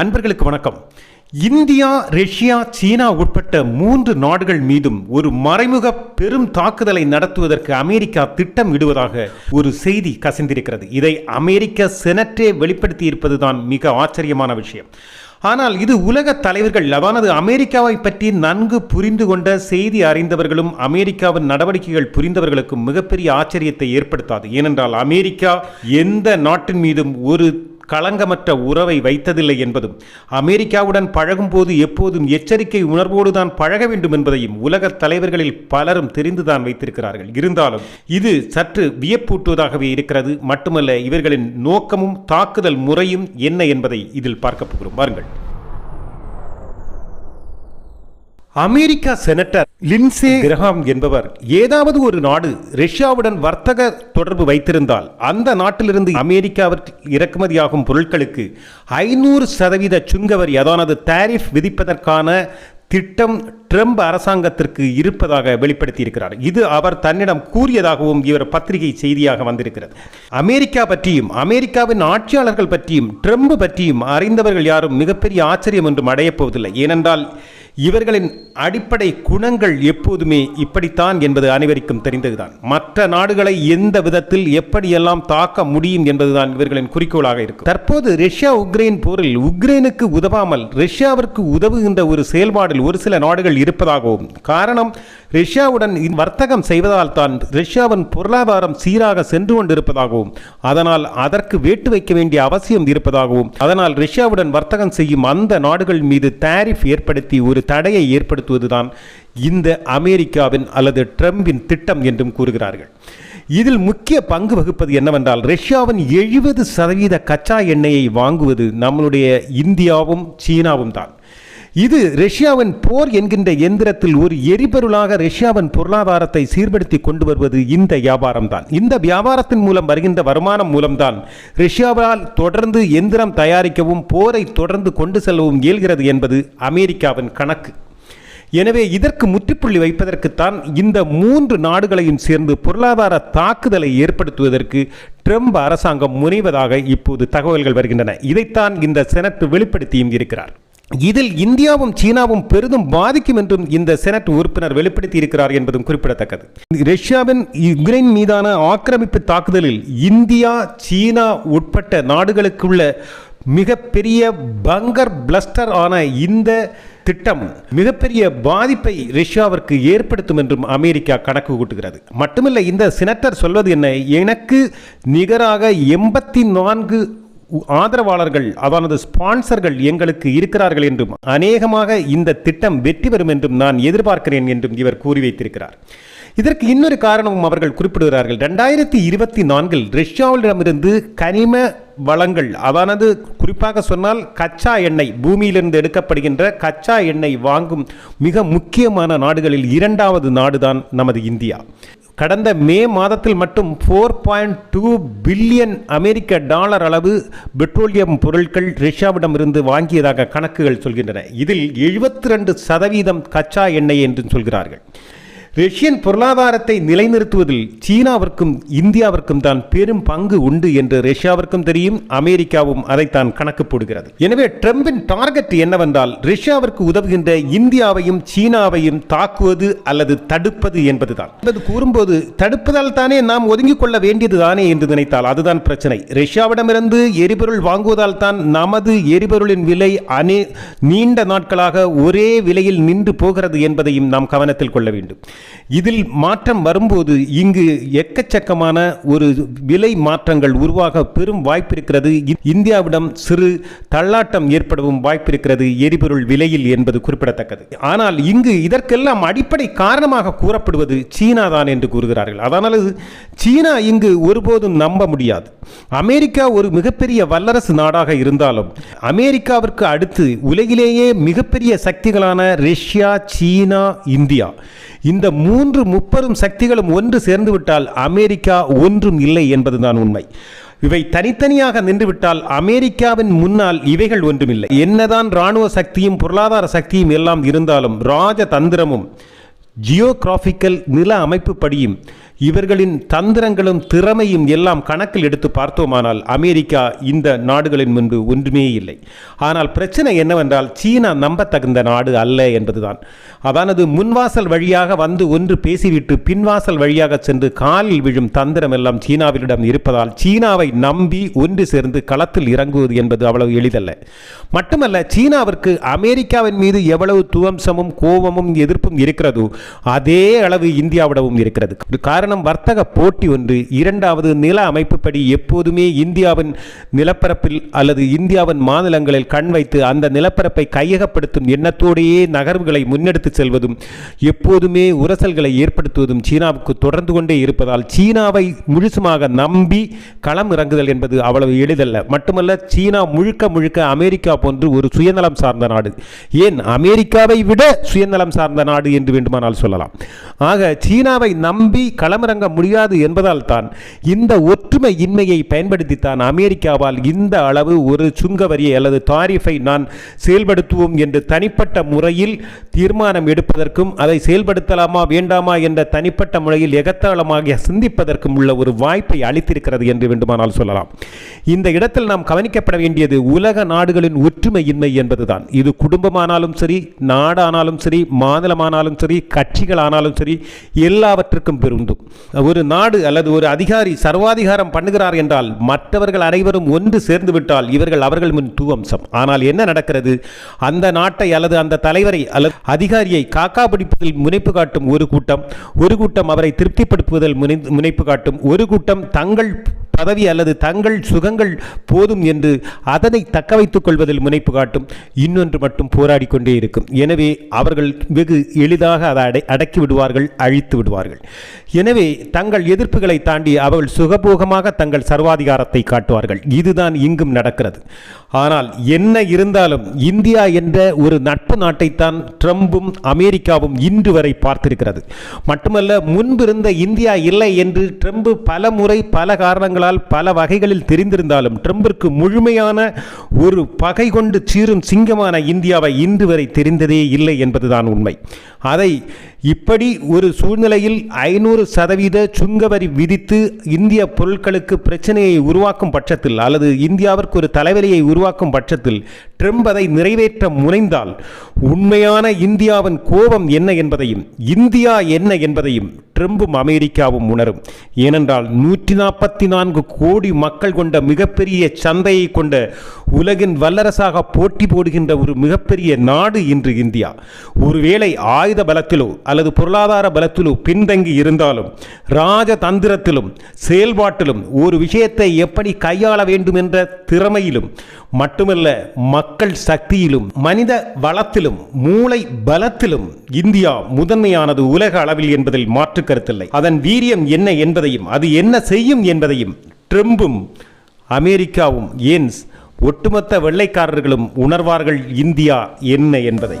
அன்பர்களுக்கு வணக்கம். India Russia சீனா உட்பட்ட மூன்று நாடுகள் மீதும் ஒரு மறைமுக பெரும் தாக்குதலை நடத்துவதற்கு அமெரிக்கா திட்டம் இடுவதாக ஒரு செய்தி கசிந்திருக்கிறது. இதை அமெரிக்க செனட்டே வெளிப்படுத்தி இருப்பதுதான் மிக ஆச்சரியமான விஷயம். ஆனால் இது உலக தலைவர்கள் அதானது அமெரிக்காவை பற்றி நன்கு புரிந்து கொண்ட செய்தி அறிந்தவர்களும் அமெரிக்காவின் நடவடிக்கைகள் புரிந்தவர்களுக்கும் மிகப்பெரிய ஆச்சரியத்தை ஏற்படுத்தாது. ஏனென்றால் அமெரிக்கா எந்த நாட்டின் மீதும் ஒரு களங்கமற்ற உறவை வைத்ததில்லை என்பதும் அமெரிக்காவுடன் பழகும்போது எப்போதும் எச்சரிக்கை உணர்வோடு தான் பழக வேண்டும் என்பதையும் உலக தலைவர்களில் பலரும் தெரிந்துதான் வைத்திருக்கிறார்கள். இருந்தாலும் இது சற்று வியப்பூட்டுவதாகவே இருக்கிறது. மட்டுமல்ல இவர்களின் நோக்கமும் தாக்குதல் முறையும் என்ன என்பதை இதில் பார்க்க போகிறோம். வாருங்கள். அமெரிக்கா செனட்டர் லின்சே கிரஹாம் என்பவர் ஏதாவது ஒரு நாடு ரஷ்யாவுடன் வர்த்தக தொடர்பு வைத்திருந்தால் அந்த நாட்டிலிருந்து அமெரிக்காவிற்கு இறக்குமதியாகும் பொருட்களுக்கு ஐநூறு சதவீத சுங்கவரி அதானது தாரிஃப் விதிப்பதற்கான திட்டம் ட்ரம்ப் அரசாங்கத்திற்கு இருப்பதாக வெளிப்படுத்தியிருக்கிறார். இது அவர் தன்னிடம் கூறியதாகவும் இவர் பத்திரிகை செய்தியாக வந்திருக்கிறது. அமெரிக்கா பற்றியும் அமெரிக்காவின் ஆட்சியாளர்கள் பற்றியும் ட்ரம்ப் பற்றியும் அறிந்தவர்கள் யாரும் மிகப்பெரிய ஆச்சரியம் என்றும் அடையப் போவதில்லை. ஏனென்றால் இவர்களின் அடிப்படை குணங்கள் எப்போதுமே இப்படித்தான் என்பது அனைவருக்கும் தெரிந்ததுதான். மற்ற நாடுகளை எந்த விதத்தில் எப்படியெல்லாம் தாக்க முடியும் என்பதுதான் இவர்களின் குறிக்கோளாக இருக்கும் தற்போது ரஷ்யா உக்ரைன் போரில் உக்ரைனுக்கு உதவாமல் ரஷ்யாவிற்கு உதவுகின்ற ஒரு செயல்பாடில் ஒரு சில நாடுகள் இருப்பதாகவும் காரணம் ரஷ்யாவுடன் வர்த்தகம் செய்வதால் தான் ரஷ்யாவின் பொருளாதாரம் சீராக சென்று கொண்டிருப்பதாகவும் அதனால் அதற்கு வேட்டு வைக்க வேண்டிய அவசியம் இருப்பதாகவும் அதனால் ரஷ்யாவுடன் வர்த்தகம் செய்யும் அந்த நாடுகள் மீது தாரிஃப் ஏற்படுத்தி ஒரு தடையை ஏற்படுத்துவதுதான் இந்த அமெரிக்காவின் அல்லது ட்ரம்பின் திட்டம் என்றும் கூறுகிறார்கள். இதில் முக்கிய பங்கு வகுப்பது என்னவென்றால் ரஷ்யாவின் எழுபது சதவீத கச்சா எண்ணெயை வாங்குவது நம்மளுடைய இந்தியாவும் சீனாவும் தான் இது ரஷ்யாவின் போர் என்கின்ற எந்திரத்தில் ஒரு எரிபொருளாக ரஷ்யாவின் பொருளாதாரத்தை சீர்படுத்தி கொண்டு வருவது இந்த வியாபாரம் தான் இந்த வியாபாரத்தின் மூலம் வருகின்ற வருமானம் மூலம்தான் ரஷ்யாவால் தொடர்ந்து எந்திரம் தயாரிக்கவும் போரை தொடர்ந்து கொண்டு செல்லவும் இயல்கிறது என்பது அமெரிக்காவின் கணக்கு. எனவே இதற்கு முற்றுப்புள்ளி வைப்பதற்குத்தான் இந்த மூன்று நாடுகளையும் சேர்ந்து பொருளாதார தாக்குதலை ஏற்படுத்துவதற்கு ட்ரம்ப் அரசாங்கம் முனைவதாக இப்போது தகவல்கள் வருகின்றன. இதைத்தான் இந்த செனட் வெளிப்படுத்தியும் இருக்கிறார். இதில் இந்தியாவும் சீனாவும் பெரிதும் பாதிக்கும் என்றும் இந்த செனட் உறுப்பினர் வெளிப்படுத்தி இருக்கிறார் என்பதும் குறிப்பிடத்தக்கது. ரஷ்யாவின் யுக்ரைன் மீதான ஆக்கிரமிப்பு தாக்குதலில் இந்தியா சீனா உட்பட்ட நாடுகளுக்குள்ள மிகப்பெரிய பங்கர் பிளஸ்டர் ஆன இந்த திட்டம் மிகப்பெரிய பாதிப்பை ரஷ்யாவிற்கு ஏற்படுத்தும் என்றும் அமெரிக்கா கணக்கு கூட்டுகிறது. மட்டுமல்ல இந்த செனட்டர் சொல்வது என்ன? எனக்கு நிகராக எண்பத்தி நான்கு ஆதரவாளர்கள் அதானது ஸ்பான்சர்கள் எங்களுக்கு இருக்கிறார்கள் என்றும் அநேகமாக இந்த திட்டம் வெற்றி பெறும் என்றும் நான் எதிர்பார்க்கிறேன் என்றும் இவர் கூறி வைத்திருக்கிறார். இதற்கு இன்னொரு காரணமும் அவர்கள் குறிப்பிடுகிறார்கள். ரெண்டாயிரத்தி இருபத்தி நான்கில் ரஷ்யாவிடமிருந்து கனிம வளங்கள் அதானது குறிப்பாக சொன்னால் கச்சா எண்ணெய் பூமியிலிருந்து எடுக்கப்படுகின்ற கச்சா எண்ணெய் வாங்கும் மிக முக்கியமான நாடுகளில் இரண்டாவது நாடுதான் நமது இந்தியா. கடந்த மே மாதத்தில் மட்டும் ஃபோர் பாயிண்ட் டூ பில்லியன் அமெரிக்க டாலர் அளவு பெட்ரோலியம் பொருட்கள் ரஷ்யாவிடமிருந்து வாங்கியதாக கணக்குகள் சொல்கின்றன. இதில் எழுபத்தி ரெண்டு சதவீதம் கச்சா எண்ணெய் என்று சொல்கிறார்கள். ரஷ்யன் பொருளாதாரத்தை நிலைநிறுத்துவதில் சீனாவிற்கும் இந்தியாவிற்கும் தான் பெரும் பங்கு உண்டு என்று ரஷ்யாவிற்கும் தெரியும் அமெரிக்காவும் அதைத்தான் கணக்கு போடுகிறது. எனவே ட்ரம்பின் டார்கெட் என்னவென்றால் ரஷ்யாவிற்கு உதவுகின்ற இந்தியாவையும் சீனாவையும் தாக்குவது அல்லது தடுப்பது என்பதுதான். என்பது கூறும்போது தடுப்பதால் தானே நாம் ஒதுங்கிக் கொள்ள வேண்டியது தானே என்று நினைத்தால் அதுதான் பிரச்சனை. ரஷ்யாவிடமிருந்து எரிபொருள் வாங்குவதால் தான் நமது எரிபொருளின் விலை அனே நீண்ட நாட்களாக ஒரே விலையில் நின்று போகிறது என்பதையும் நாம் கவனத்தில் கொள்ள வேண்டும். இதில் மாற்றம் வரும்போது இங்கு எக்கச்சக்கமான ஒரு விலை மாற்றங்கள் உருவாக பெரும் வாய்ப்பு இருக்கிறது இந்தியாவிடம் சிறு தள்ளாட்டம் ஏற்படவும் வாய்ப்பு இருக்கிறது எரிபொருள் விலையில் என்பது குறிப்பிடத்தக்கது. ஆனால் இங்கு இதற்கெல்லாம் அடிப்படை காரணமாக கூறப்படுவது சீனா தான் என்று கூறுகிறார்கள். அதனால் சீனா இங்கு ஒருபோதும் நம்ப முடியாது. அமெரிக்கா ஒரு மிகப்பெரிய வல்லரசு நாடாக இருந்தாலும் அமெரிக்காவிற்கு அடுத்து உலகிலேயே மிகப்பெரிய சக்திகளான ரஷ்யா சீனா இந்தியா இந்த மூன்று முப்பெரும் சக்திகளும் ஒன்று சேர்ந்துவிட்டால் அமெரிக்கா ஒன்றும் இல்லை என்பதுதான் உண்மை. இவை தனித்தனியாக நின்றுவிட்டால் அமெரிக்காவின் முன்னால் இவைகள் ஒன்றுமில்லை. என்னதான் இராணுவ சக்தியும் பொருளாதார சக்தியும் எல்லாம் இருந்தாலும் ராஜதந்திரமும் ஜியோகிராஃபிக்கல் நில அமைப்பு படியும் இவர்களின் தந்திரங்களும் திறமையும் எல்லாம் கணக்கில் எடுத்து பார்த்தோமானால் அமெரிக்கா இந்த நாடுகளின் முன்பு ஒன்றுமே இல்லை. ஆனால் பிரச்சனை என்னவென்றால் சீனா நம்பத்தகுந்த நாடு அல்ல என்பதுதான். அதானது முன்வாசல் வழியாக வந்து ஒன்று பேசிவிட்டு பின்வாசல் வழியாக சென்று காலில் விழும் தந்திரம் எல்லாம் சீனாவிலிடம் இருப்பதால் சீனாவை நம்பி ஒன்று சேர்ந்து களத்தில் இறங்குவது என்பது அவ்வளவு எளிதல்ல. மட்டுமல்ல சீனாவிற்கு அமெரிக்காவின் மீது எவ்வளவு துவம்சமும் கோபமும் எதிர்ப்பும் இருக்கிறதோ அதே அளவு இந்தியாவிடவும் இருக்கிறது. காரணம் காரணம் வர்த்தக போட்டி ஒன்று. இரண்டாவது நில அமைப்புப்படி எப்போதுமே இந்தியாவின் நிலப்பரப்பில் அல்லது இந்தியாவின் மாநிலங்களில் கண் வைத்து அந்த நிலப்பரப்பை கையகப்படுத்தும் எண்ணத்தோடையே நகர்வுகளை முன்னெடுத்து செல்வதும் எப்போதுமே உரசல்களை ஏற்படுத்துவதும் சீனாவுக்கு தொடர்ந்து கொண்டே இருப்பதால் சீனாவை முழுசுமாக நம்பி களம் இறங்குதல் என்பது அவ்வளவு எளிதல்ல. மட்டுமல்ல சீனா முழுக்க முழுக்க அமெரிக்கா போன்று ஒரு சுயநலம் சார்ந்த நாடு. ஏன்? அமெரிக்காவை விட சுயநலம் சார்ந்த நாடு என்று வேண்டுமானால் சொல்லலாம். ஆக சீனாவை நம்பி களம் களமிறங்க முடியாது என்பதால் தான் இந்த ஒற்றுமை இன்மையை பயன்படுத்தித்தான் அமெரிக்காவால் இந்த அளவு ஒரு சுங்க வரியை அல்லது தாரிஃபை நான் செயல்படுத்துவோம் என்று தனிப்பட்ட முறையில் தீர்மானம் எடுப்பதற்கும் அதை செயல்படுத்தலாமா வேண்டாமா என்ற தனிப்பட்ட முறையில் எகத்தாளமாக சிந்திப்பதற்கும் உள்ள ஒரு வாய்ப்பை அளித்திருக்கிறது என்று வேண்டுமானால் சொல்லலாம். இந்த இடத்தில் நாம் கவனிக்கப்பட வேண்டியது உலக நாடுகளின் ஒற்றுமையின்மை என்பதுதான். இது குடும்பமானாலும் சரி நாடானாலும் சரி மாநிலமானாலும் சரி கட்சிகளானாலும் சரி எல்லாவற்றுக்கும் பெருந்தும். ஒரு நாடு அல்லது ஒரு அதிகாரி சர்வாதிகாரம் பண்ணுகிறார் என்றால் மற்றவர்கள் அனைவரும் ஒன்று சேர்ந்து விட்டால் இவர்கள் அவர்கள் முன் தூவம்சம் ஆனால் என்ன நடக்கிறது? அந்த நாட்டை அல்லது அந்த தலைவரை அல்லது அதிகாரியை காக்கா பிடிப்பதில் முனைப்பு காட்டும் ஒரு கூட்டம் ஒரு கூட்டம் அவரை திருப்திப்படுத்துவதில் முனைப்பு காட்டும் ஒரு கூட்டம் தங்கள் பதவி அல்லது தங்கள் சுகங்கள் போதும் என்று அதனை தக்க வைத்துக் கொள்வதில் முனைப்பு காட்டும். இன்னொன்று மட்டும் போராடி கொண்டே இருக்கும். எனவே அவர்கள் வெகு எளிதாக அதை அடை அடக்கி விடுவார்கள் அழித்து விடுவார்கள். எனவே தங்கள் எதிர்ப்புகளை தாண்டி அவர்கள் சுகபோகமாக தங்கள் சர்வாதிகாரத்தை காட்டுவார்கள். இதுதான் இங்கும் நடக்கிறது. ஆனால் என்ன இருந்தாலும் இந்தியா என்ற ஒரு நட்பு நாட்டைத்தான் ட்ரம்பும் அமெரிக்காவும் இன்று வரை பார்த்திருக்கிறது. மட்டுமல்ல முன்பிருந்த இந்தியா இல்லை என்று ட்ரம்ப் பல முறை பல காரணங்களால் பல வகைகளில் தெரிந்திருந்தாலும் ட்ரம்பிற்கு முழுமையான ஒரு பகை கொண்டு சீரும் சிங்கமான இந்தியாவை இன்று வரை தெரிந்ததே இல்லை என்பதுதான் உண்மை. அதை இப்படி ஒரு சூழ்நிலையில் ஐநூறு சதவீத சுங்கவரி விதித்து இந்திய பொருட்களுக்கு பிரச்சனையை உருவாக்கும் பட்சத்தில் அல்லது இந்தியாவிற்கு ஒரு தலைவலியை உருவாக்கும் பட்சத்தில் ட்ரம்ப் அதை நிறைவேற்ற முனைந்தால் உண்மையான இந்தியாவின் கோபம் என்ன என்பதையும் இந்தியா என்ன என்பதையும் ட்ரம்பும் அமெரிக்காவும் உணரும். ஏனென்றால் நூற்றி நாற்பத்தி நான்கு கோடி மக்கள் கொண்ட மிகப்பெரிய சந்தையை கொண்ட உலகின் வல்லரசாக போட்டி போடுகின்ற ஒரு மிகப்பெரிய நாடு இன்று இந்தியா. ஒருவேளை ஆயுத பலத்திலோ அல்லது பொருளாதார பலத்திலோ பின்தங்கி இருந்தாலும் ராஜதந்திரத்திலும் செயல்பாட்டிலும் ஒரு விஷயத்தை எப்படி கையாள வேண்டும் என்ற திறமையிலும் மட்டுமல்ல மக்கள் சக்தியிலும் மனித வளத்திலும் மூளை பலத்திலும் இந்தியா முதன்மையானது உலக அளவில் என்பதில் மாற்று கருத்தில்லை. அதன் வீரியம் என்ன என்பதையும் அது என்ன செய்யும் என்பதையும் ட்ரம்பும் அமெரிக்காவும் ஏன் ஒட்டுமொத்த வெள்ளைக்காரர்களும் உணர்வார்கள் இந்தியா என்ன என்பதை.